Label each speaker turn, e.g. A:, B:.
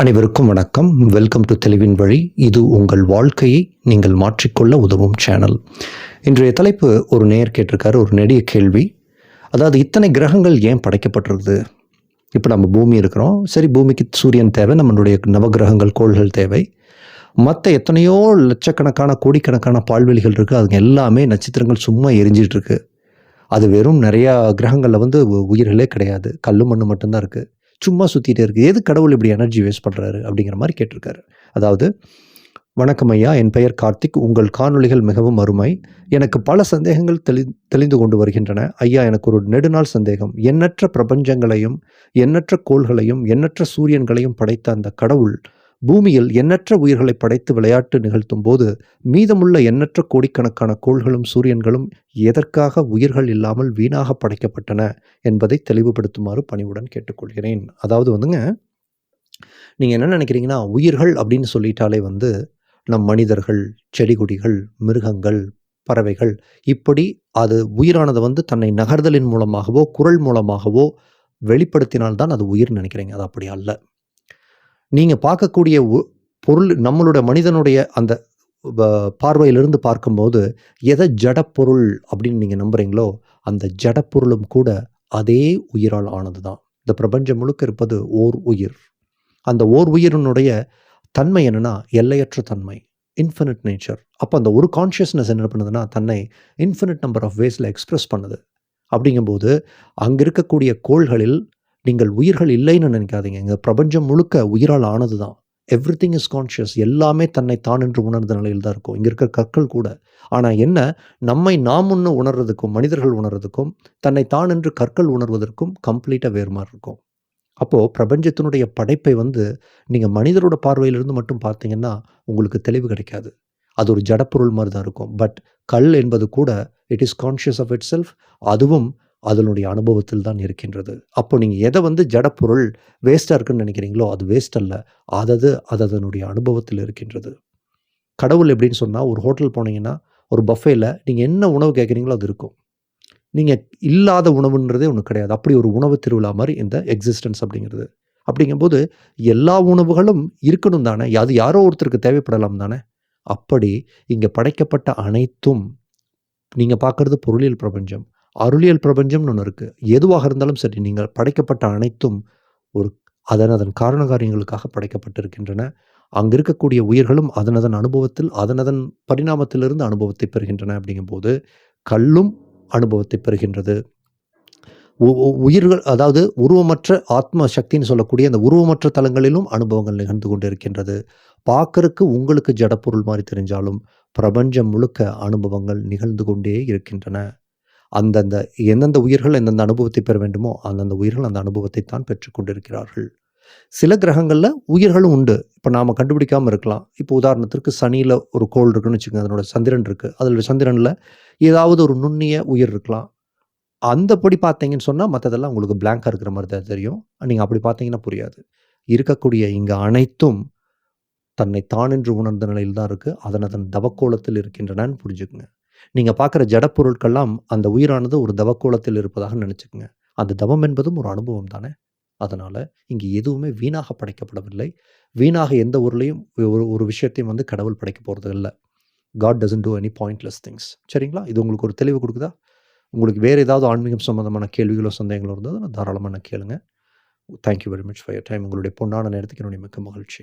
A: அனைவருக்கும் வணக்கம். Welcome to தெளிவின் வழி இது உங்கள் வாழ்க்கையை நீங்கள் மாற்றிக்கொள்ள உதவும் சேனல் இன்றைய தலைப்பு ஒரு நேர் கேட்டிருக்காரு ஒரு நெடிய கேள்வி. அதாவது இத்தனை கிரகங்கள் ஏன் படைக்கப்பட்டிருக்குது? இப்போ நம்ம பூமி இருக்கிறோம். சரி பூமிக்கு சூரியன் தேவை நம்மளுடைய நவகிரகங்கள் கோள்கள் தேவை. மற்ற எத்தனையோ லட்சக்கணக்கான கோடிக்கணக்கான பால்வெளிகள் இருக்குது அதுங்க எல்லாமே நட்சத்திரங்கள் சும்மா எரிஞ்சிட்ருக்கு அது வெறும் நிறையா கிரகங்களில் வந்து உயிர்களே கிடையாது. கல்லு மண்ணு மட்டும்தான் இருக்குது சும்மா சுற்றிட்டே இருக்குது எது கடவுள் இப்படி எனர்ஜி வேஸ்ட் பண்ணுறாரு அப்படிங்கிற மாதிரி கேட்டிருக்காரு. அதாவது வணக்கம் ஐயா என் பெயர் கார்த்திக். உங்கள் காணொளிகள் மிகவும் அருமை. எனக்கு பல சந்தேகங்கள் தெளி தெளிந்து கொண்டு வருகின்றன. ஐயா எனக்கு ஒரு நெடுநாள் சந்தேகம். எண்ணற்ற பிரபஞ்சங்களையும் எண்ணற்ற கோள்களையும் எண்ணற்ற சூரியன்களையும் படைத்த அந்த கடவுள் பூமியில் எண்ணற்ற உயிர்களை படைத்து விளையாட்டு நிகழ்த்தும் போது மீதமுள்ள எண்ணற்ற கோடிக்கணக்கான கோள்களும் சூரியன்களும் எதற்காக உயிர்கள் இல்லாமல் வீணாக படைக்கப்பட்டன என்பதை தெளிவுபடுத்துமாறு பணிவுடன் கேட்டுக்கொள்கிறேன். அதாவது வந்துங்க நீங்கள் என்ன நினைக்கிறீங்கன்னா உயிர்கள் அப்படின்னு சொல்லிட்டாலே வந்து நம் மனிதர்கள் செடி கொடிகள் மிருகங்கள் பறவைகள் இப்படி அது உயிரானது வந்து தன்னை நகர்தலின் மூலமாகவோ குரல் மூலமாகவோ வெளிப்படுத்தினால்தான் அது உயிர் நினைக்கிறீங்க. அது அப்படி அல்ல. நீங்கள் பார்க்கக்கூடிய உ- பொருள் நம்மளோட மனிதனுடைய அந்த பார்வையிலிருந்து பார்க்கும்போது எதை ஜடப்பொருள் அப்படின்னு நீங்கள் நம்புகிறீங்களோ அந்த ஜடப்பொருளும் கூட அதே உயிரால் ஆனது தான் இந்த பிரபஞ்சம் முழுக்க இருப்பது ஓர் உயிர். அந்த ஓர் உயிரினுடைய தன்மை என்னென்னா எல்லையற்ற தன்மை இன்ஃபினிட் நேச்சர் அப்போ அந்த ஒரு கான்ஷியஸ்னஸ் என்ன பண்ணுதுன்னா தன்னை இன்ஃபினிட் நம்பர் ஆஃப் வேஸில் எக்ஸ்ப்ரெஸ் பண்ணுது. அப்படிங்கும்போது அங்கே இருக்கக்கூடிய கோள்களில் நீங்கள் உயிர்கள் இல்லைன்னு நினைக்காதீங்க. எங்கள் பிரபஞ்சம் முழுக்க உயிரால் ஆனது தான் எவ்ரி திங் இஸ் கான்ஷியஸ் எல்லாமே தன்னை தான் என்று உணர்ந்த நிலையில் தான் இருக்கும். இங்கே இருக்கிற கற்கள் கூட. ஆனால் என்ன? நம்மை நாம் ஒன்று உணர்றதுக்கும் மனிதர்கள் உணர்றதுக்கும் தன்னை தான் என்று கற்கள் உணர்வதற்கும் கம்ப்ளீட்டாக வேறு மாதிரி இருக்கும். அப்போது பிரபஞ்சத்தினுடைய படைப்பை வந்து நீங்கள் மனிதரோட பார்வையிலிருந்து மட்டும் பார்த்தீங்கன்னா உங்களுக்கு தெளிவு கிடைக்காது. அது ஒரு ஜடப்பொருள் மாதிரி தான் இருக்கும். பட் கல் என்பது கூட it is conscious of itself அதுவும் அதனுடைய அனுபவத்தில் தான் இருக்கின்றது. அப்போ நீங்கள் எதை வந்து ஜடப்பொருள் வேஸ்ட்டாக இருக்குன்னு நினைக்கிறீங்களோ அது வேஸ்ட் அல்ல. அதது அது அதனுடைய அனுபவத்தில் இருக்கின்றது. கடவுள் எப்படின்னு சொன்னால் ஒரு ஹோட்டல் போனீங்கன்னா ஒரு பஃபேல நீங்கள் என்ன உணவு கேட்குறீங்களோ அது இருக்கும். நீங்கள் இல்லாத உணவுன்றதே ஒன்று கிடையாது. அப்படி ஒரு உணவு திருவிழா மாதிரி இந்த எக்ஸிஸ்டன்ஸ் அப்படிங்கிறது. அப்படிங்கும்போது எல்லா உணவுகளும் இருக்கணும் தானே? அது யாரோ ஒருத்தருக்கு தேவைப்படலாம் தானே? அப்படி இங்கே படைக்கப்பட்ட அனைத்தும் நீங்கள் பார்க்குறது பொருளியல் பிரபஞ்சம். அருளியல் பிரபஞ்சம்னு ஒன்று இருக்குது எதுவாக இருந்தாலும் சரி நீங்கள் படைக்கப்பட்ட அனைத்தும் ஒரு அதன் அதன் காரண காரியங்களுக்காக படைக்கப்பட்டிருக்கின்றன. அங்கே இருக்கக்கூடிய உயிர்களும் அதன் அதன் அனுபவத்தில் அதன் அதன் பரிணாமத்திலிருந்து அனுபவத்தை பெறுகின்றன அப்படிங்கும்போது கல்லும் அனுபவத்தை பெறுகின்றது. உயிர்கள் அதாவது உருவமற்ற ஆத்ம சக்தின்னு சொல்லக்கூடிய அந்த உருவமற்ற தலங்களிலும் அனுபவங்கள் நிகழ்ந்து கொண்டிருக்கின்றது. பார்க்கறக்கு உங்களுக்கு ஜடப்பொருள் மாதிரி தெரிஞ்சாலும் பிரபஞ்சம் முழுக்க அனுபவங்கள் நிகழ்ந்து கொண்டே இருக்கின்றன. அந்தந்த எந்தெந்த உயிர்கள் எந்தெந்த அனுபவத்தை பெற வேண்டுமோ அந்தந்த உயிர்கள் அந்த அனுபவத்தை தான் பெற்றுக்கொண்டிருக்கிறார்கள் சில கிரகங்களில் உயிர்களும் உண்டு. இப்போ நாம் கண்டுபிடிக்காமல் இருக்கலாம். இப்போ உதாரணத்திற்கு சனியில் ஒரு கோள் இருக்குன்னு வச்சுக்கோங்க. அதனோட சந்திரன் இருக்குது அதில் சந்திரனில் ஏதாவது ஒரு நுண்ணிய உயிர் இருக்கலாம். அந்தபடி பார்த்தீங்கன்னு சொன்னால் மற்றதெல்லாம் உங்களுக்கு பிளாங்காக இருக்கிற மாதிரி தான் தெரியும். நீங்கள் அப்படி பார்த்தீங்கன்னா புரியாது. இருக்கக்கூடிய இங்கே அனைத்தும் தன்னை தானென்று உணர்ந்த நிலையில் தான் இருக்குது அதன் அதன் தவக்கோலத்தில் இருக்கின்றனன்னு புரிஞ்சுக்குங்க. நீங்கள் பார்க்குற ஜடப்பொருட்கள்லாம் அந்த உயிரானது ஒரு தவக்கோலத்தில் இருப்பதாக நினச்சிக்கோங்க. அந்த தவம் என்பதும் ஒரு அனுபவம் தானே? அதனால் இங்கே எதுவுமே வீணாக படைக்கப்படவில்லை. வீணாக எந்த ஊர்லேயும் ஒரு ஒரு விஷயத்தையும் வந்து கடவுள் படைக்க போகிறது இல்லை. God doesn't do any pointless things சரிங்களா? இது உங்களுக்கு ஒரு தெளிவு கொடுக்குதா? உங்களுக்கு வேறு ஏதாவது ஆன்மீகம் சம்மந்தமான கேள்விகளோ சந்தேகங்களோ இருந்ததுன்னா தாராளமாக நான் கேளுங்க. Thank you very much for your time உங்களுடைய பொன்னான நேரத்துக்கு என்னுடைய மிக்க மகிழ்ச்சி.